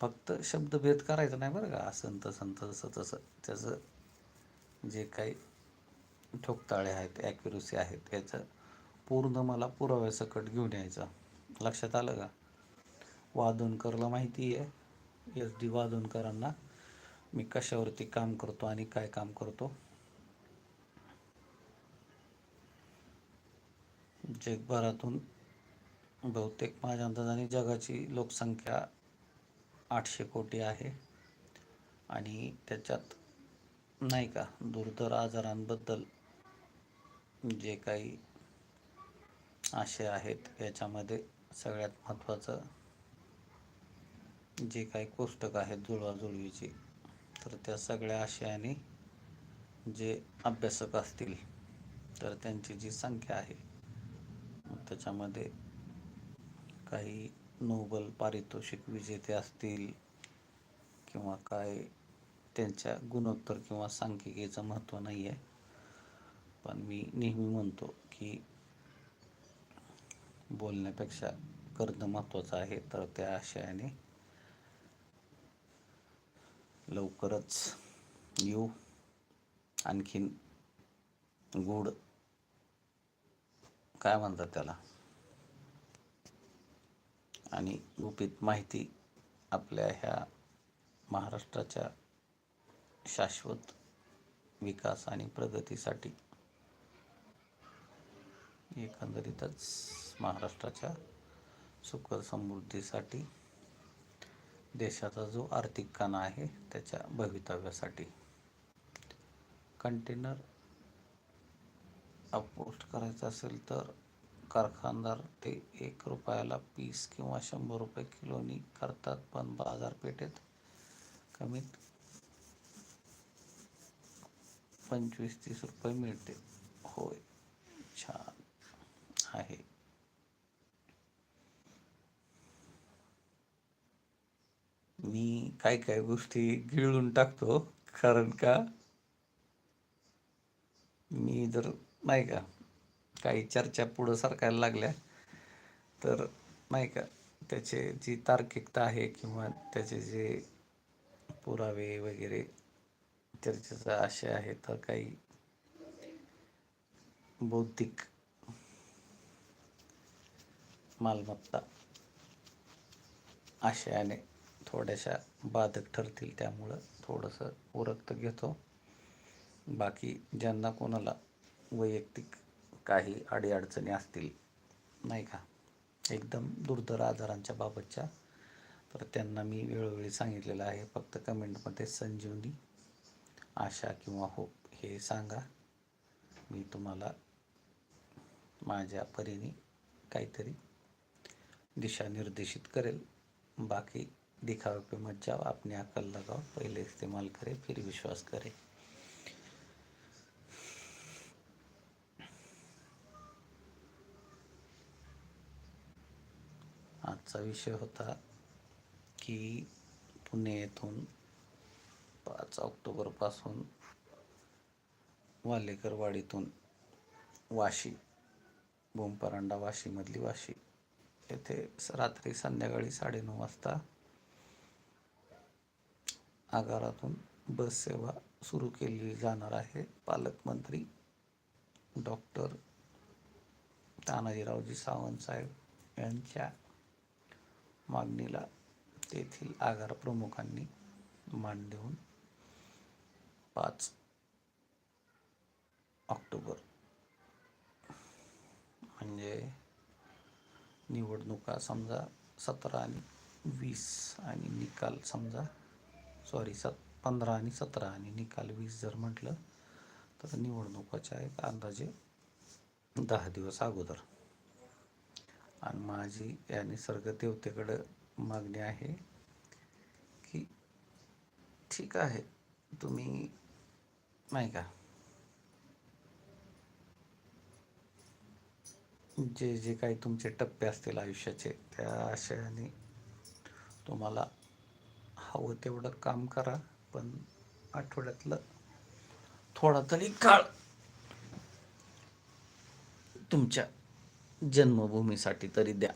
फक्त शब्दभेद करायचा नाही बरं का. असं संत तसं तसं तसं. त्याचं जे काही ठोकताळे आहेत ॲक्युरसी आहेत याचं पूर्ण मला पुराव्यासकट घेऊन यायचं. लक्षात आलं का? वादनकरला माहिती आहे. एस डी वादुनकरांना मी कशावरती काम करतो आणि काय काम करतो? जगभरातून बहुतेक माझ्या अंदाजाने जगाची लोकसंख्या आठशे कोटी आहे. आणि त्याच्यात नाही का दुर्धर आजारांबद्दल जे काही आशय आहेत याच्यामध्ये सगळ्यात महत्त्वाचं जे काही कोष्टक आहेत जुळवाजुळवीची तर त्या सगळ्या आशयाने जे अभ्यासक असतील तर त्यांची जी संख्या आहे मग त्याच्यामध्ये काही नोबल पारितोषिक विजेते असतील किंवा काय त्यांच्या गुणोत्तर किंवा सांख्यिकेचं महत्त्व नाही आहे पण मी नेहमी म्हणतो की बोलण्यापेक्षा करणं महत्त्वाचं आहे तर त्या आशयाने लवकरच येऊ. आणखीन गूढ काय म्हणतात त्याला? आणि गुपित माहिती आपल्या ह्या महाराष्ट्राच्या शाश्वत विकास आणि प्रगतीसाठी एकंदरीतच महाराष्ट्राच्या सुख समृद्धीसाठी देशाचा जो आर्थिक कणा आहे त्याच्या भवितव्यासाठी कंटेनर अपोस्ट करायचं असेल तर कारखानदार ते एक रुपयाला पीस किंवा शंभर रुपये किलोनी करतात पण बाजारपेठेत कमीत पंचवीस तीस रुपये मिळते. होय छान आहे. मी काय काय गोष्टी गिळून टाकतो कारण का? मी जर नाही का? काही चर्चा पुढं सरकायला लागल्या. तर नाही का त्याचे जी तार्किकता आहे किंवा त्याचे जे पुरावे वगैरे चर्चेचा आशय आहे तर काही बौद्धिक मालमत्ता आशयाने थोड्याशा बाधक ठरतील त्यामुळं थोडंसं उरकत घेतो. बाकी ज्यांना कोणाला वैयक्तिक काही अडीअडचणी असतील नाही का? एकदम दुर्धर आजारांच्या बाबतच्या तर त्यांना मी वेळोवेळी सांगितलेलं आहे. फक्त कमेंटमध्ये संजीवनी आशा किंवा होप हे सांगा. मी तुम्हाला माझ्या परीने काहीतरी दिशानिर्देशित करेल. बाकी दिखावे पे मत जाओ अपने अकल लगाओ पहले इस्तेमाल करे फिर विश्वास करे. आजचा विषय होता की पुणे येथून पाच ऑक्टोबरपासून वालेकरवाडीतून वाशी बोंपरांडा वाशीमधली वाशी येथे स- रात्री संध्याकाळी साडेनऊ वाजता आगारातून बससेवा सुरू केली जाणार आहे. पालकमंत्री डॉक्टर तानाजीरावजी सावंत साहेब यांच्या मागणीला तेथील आगार प्रमुखांनी मान देऊन पाच ऑक्टोबर म्हणजे निवडणुका समजा सतरा आणि वीस आणि निकाल समजा सॉरी सत पंधरा आणि सतरा आणि निकाल वीस जर म्हटलं तर निवडणुकाच्या एक अंदाजे दहा दिवस अगोदर. आणि माझी या निसर्ग देवतेकडं मागणी आहे की ठीक आहे तुम्ही नाही का? जे जे काही तुमचे टप्पे असतील आयुष्याचे त्या आशयाने तुम्हाला हवं तेवढं काम करा पण आठवड्यातलं थोडा तरी काळ तुमच्या जन्मभूमीसाठी तरी द्या.